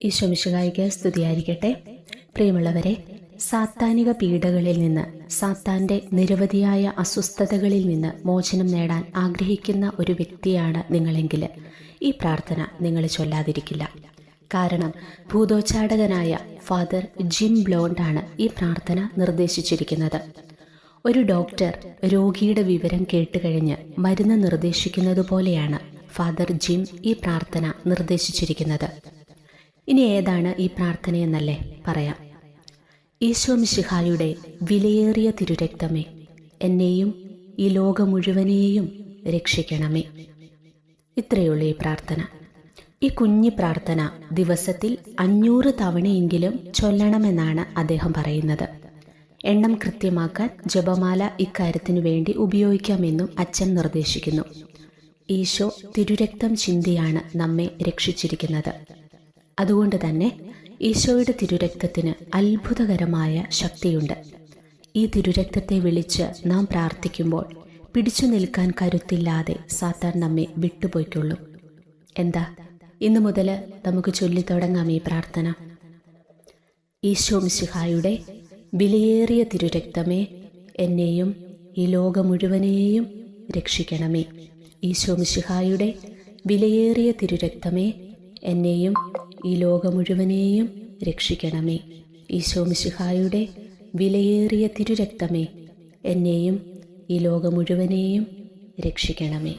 ഈശോമിശുകായിക്ക് സ്തുതിയായിരിക്കട്ടെ. പ്രിയമുള്ളവരെ സാത്താനിക പീഡകളിൽ നിന്ന് സാത്താന്റെ നിരവധിയായ അസ്വസ്ഥതകളിൽ നിന്ന് മോചനം നേടാൻ ആഗ്രഹിക്കുന്ന ഒരു വ്യക്തിയാണ് നിങ്ങളെങ്കിൽ ഈ പ്രാർത്ഥന നിങ്ങൾ ചൊല്ലാതിരിക്കില്ല. കാരണം ഭൂതോച്ചാടകനായ ഫാദർ ജിം ബ്ലോണ്ടാണ് ഈ പ്രാർത്ഥന നിർദ്ദേശിച്ചിരിക്കുന്നത്. ഒരു ഡോക്ടർ രോഗിയുടെ വിവരം കേട്ടുകഴിഞ്ഞ് മരുന്ന് നിർദ്ദേശിക്കുന്നതുപോലെയാണ് ഫാദർ ജിം ഈ പ്രാർത്ഥന നിർദ്ദേശിച്ചിരിക്കുന്നത്. ഇനി ഏതാണ് ഈ പ്രാർത്ഥനയെന്നല്ലേ പറയാം. ഈശോ മിശിഹായുടെ വിലയേറിയ തിരുരക്തമേ എന്നെയും ഈ ലോകം മുഴുവനെയും രക്ഷിക്കണമേ. ഇത്രയുള്ള ഈ പ്രാർത്ഥന. ഈ കുഞ്ഞി പ്രാർത്ഥന ദിവസത്തിൽ അഞ്ഞൂറ് തവണയെങ്കിലും ചൊല്ലണമെന്നാണ് അദ്ദേഹം പറയുന്നത്. എണ്ണം കൃത്യമാക്കാൻ ജപമാല ഇക്കാര്യത്തിനു വേണ്ടി ഉപയോഗിക്കാമെന്നും അച്ഛൻ നിർദ്ദേശിക്കുന്നു. ഈശോ തിരുരക്തം ചിന്തിയാണ് നമ്മെ രക്ഷിച്ചിരിക്കുന്നത്. അതുകൊണ്ട് തന്നെ ഈശോയുടെ തിരുരക്തത്തിന് അത്ഭുതകരമായ ശക്തിയുണ്ട്. ഈ തിരുരക്തത്തെ വിളിച്ച് നാം പ്രാർത്ഥിക്കുമ്പോൾ പിടിച്ചു നിൽക്കാൻ കരുത്തില്ലാതെ സാത്താൻ നമ്മെ വിട്ടുപോയിക്കൊള്ളും. എന്താ? ഇന്നു മുതൽ നമുക്ക് ചൊല്ലിത്തുടങ്ങാം ഈ പ്രാർത്ഥന. ഈശോ മിശിഹായുടെ വിലയേറിയ തിരുരക്തമേ എന്നെയും ഈ ലോകം മുഴുവനെയും രക്ഷിക്കണമേ. ഈശോ മിശിഹായുടെ വിലയേറിയ തിരുരക്തമേ എന്നെയും ഈ ലോകം മുഴുവനെയും രക്ഷിക്കണമേ. ഈശോ മിശിഹായുടെ വിലയേറിയ തിരുരക്തമേ. എന്നെയും ഈ ലോകം മുഴുവനെയും രക്ഷിക്കണമേ.